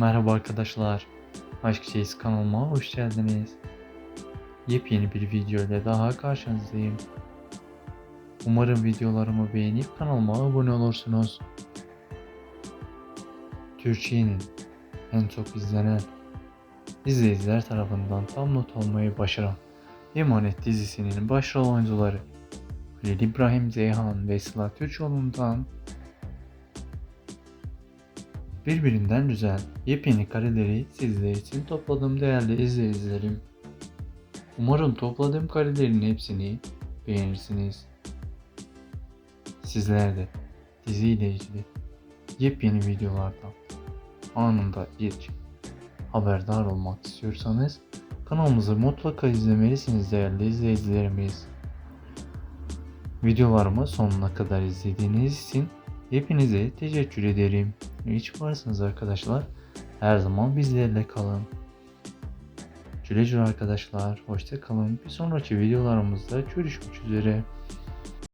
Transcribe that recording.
Merhaba arkadaşlar. Aşk Çeyiz kanalıma hoş geldiniz. Yepyeni bir video ile daha karşınızdayım. Umarım videolarımı beğenip kanalıma abone olursunuz. Türkiye'nin en çok izlenen izleyiciler tarafından tam not almayı başaran Emanet dizisinin başrol oyuncuları Halil İbrahim Ceyhan ve Sıla Türkoğlu'ndan Birbirinden güzel, yepyeni kareleri sizler için topladım değerli izleyicilerim. Umarım topladığım karelerin hepsini beğenirsiniz. Sizler de diziyle ilgili yepyeni videolardan anında ilk haberdar olmak istiyorsanız kanalımızı mutlaka izlemelisiniz değerli izleyicilerimiz. Videolarımı sonuna kadar izlediğiniz için hepinize teşekkür ederim. Hiç varsınız arkadaşlar. Her zaman bizlerle kalın. Güle arkadaşlar. Hoşça kalın. Bir sonraki videolarımızda görüşmek üzere.